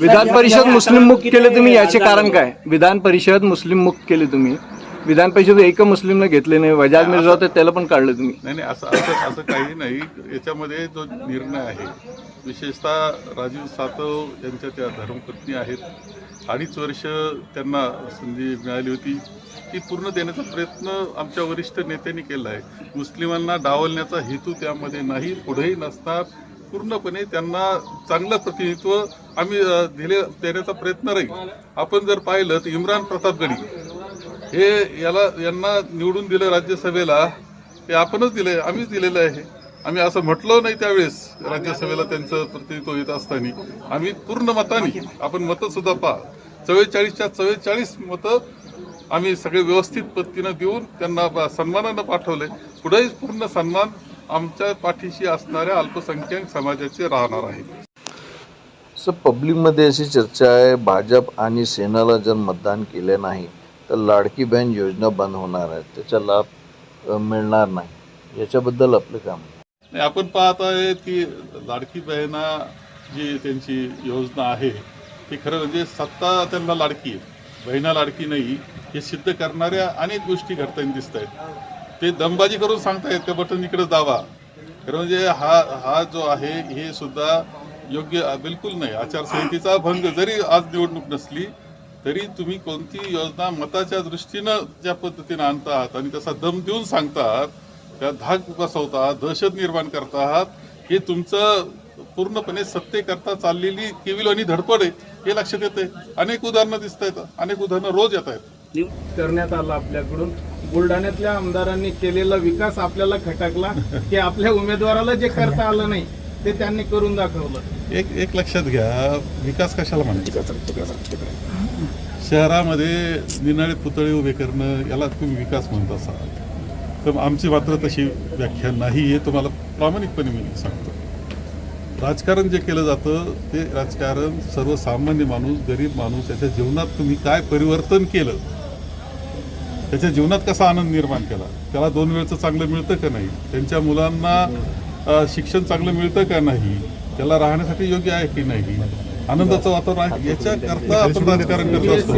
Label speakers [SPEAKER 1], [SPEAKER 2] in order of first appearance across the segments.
[SPEAKER 1] विधान परिषद मुस्लिम मुक्त केले तुम्ही याचे कारण काय? विधान परिषद मुस्लिम मुक्त केले तुम्ही. विधान परिषद एक मुस्लिमने घेतले नाही. वजाज मिर्झा होते त्याला पण काढलं तुम्ही.
[SPEAKER 2] नाही नाही असं असं असं काही नाही. याच्यामध्ये जो निर्णय आहे विशेषतः राजीव सातव यांच्या त्या धर्मपत्नी आहेत. अडीच वर्ष त्यांना संधी मिळाली होती. ती पूर्ण देण्याचा प्रयत्न आमच्या वरिष्ठ नेत्यांनी केला आहे. मुस्लिमांना डावलण्याचा हेतू त्यामध्ये नाही पुढेही नसणार. पूर्णपणे त्यांना चांगलं प्रतिनिधित्व आम्ही दिले देण्याचा प्रयत्न राहील. आपण जर पाहिलं तर इम्रान प्रतापगडी हे याला यांना निवडून दिलं राज्यसभेला हे आपणच दिलंय आम्हीच दिलेलं आहे. आम्ही असं म्हटलो नाही त्यावेळेस राज्यसभेला त्यांचं प्रतिनिधित्व येत असताना. आम्ही पूर्ण मताने आपण मतं सुद्धा पहा चव्वेचाळीसच्या चव्वेचाळीस मतं आम्ही सगळे व्यवस्थित पद्धतीनं देऊन त्यांना सन्मानानं पाठवले. पुढेही पूर्ण सन्मान आमच्या पाठीशी असणाऱ्या अल्पसंख्याक समाजाचे राहणार आहे
[SPEAKER 3] सर पब्लिकमध्ये अशी चर्चा आहे भाजप आणि सेनाला जर मतदान केले नाही तर लाडकी बहीण योजना बंद होणार आहे. त्याचा लाभ मिळणार नाही. याच्याबद्दल आपलं काम
[SPEAKER 2] नाही आपण पाहत आहे की लाडकी बहिणा जी त्यांची योजना आहे ती खरं म्हणजे सत्ता त्यांना लाडकी आहे. बहिणा लाडकी नाही हे सिद्ध करणाऱ्या अनेक गोष्टी घडताना दिसत आहेत. ते दमबाजी करून सांगतायत ते बटन इकडे दावा खरं म्हणजे हा हा जो आहे हे सुद्धा योग्य बिलकुल नाही. आचारसंहितेचा भंग जरी आज निवडणूक नसली तरी तुम्ही कोणती योजना मताच्या दृष्टीनं ज्या पद्धतीनं आणता आहात आणि तसा दम देऊन सांगता आहात त्या धाक बसवता दहशत निर्माण करता आहात हे तुमचं पूर्णपणे सत्तेकरता चाललेली केविल आणि धडपड आहे हे लक्षात येते अनेक उदाहरणं दिसत आहेत अनेक उदाहरणं रोज येत आहेत
[SPEAKER 4] करण्यात आलं आपल्याकडून. बुलढाण्यातल्या आमदारांनी केलेला विकास आपल्याला खटकला की आपल्या उमेदवाराला जे करता आलं नाही ते त्यांनी करून दाखवलं.
[SPEAKER 2] एक एक लक्षात घ्या विकास कशाला म्हणतो शहरामध्ये निनाळे पुतळे उभे करणं याला तुम्ही विकास म्हणत असाल. तर आमची मात्र तशी व्याख्या नाही हे तुम्हाला प्रामाणिकपणे मी सांगतो. राजकारण जे केलं जातं ते राजकारण सर्वसामान्य माणूस गरीब माणूस याच्या जीवनात तुम्ही काय परिवर्तन केलं त्याच्या जीवनात कसा आनंद निर्माण केला? त्याला दोन वेळचं चांगलं मिळतं का नाही? त्यांच्या मुलांना शिक्षण चांगलं मिळतं का नाही? त्याला राहण्यासाठी योग्य आहे की नाही? आनंदाचं वातावरण आहे. याच्याकरता आपण राजकारण करत असतो.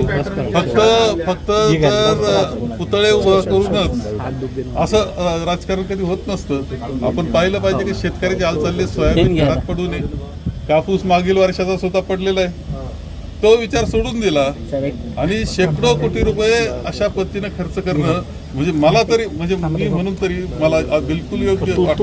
[SPEAKER 2] फक्त फक्त जर पुतळे उभं करूनच असं राजकारण कधी होत नसतं. आपण पाहिलं पाहिजे की शेतकऱ्याची हाल सोयाबीन घरात पडू नये. कापूस मागील वर्षाचा स्वतः पडलेला आहे. तो विचार सोडून दिला. आणि शेकडो कोटी रुपये अशा पद्धतीने खर्च करणं म्हणजे मला तरी म्हणजे मी म्हणून तरी मला बिलकुल योग्य वाटत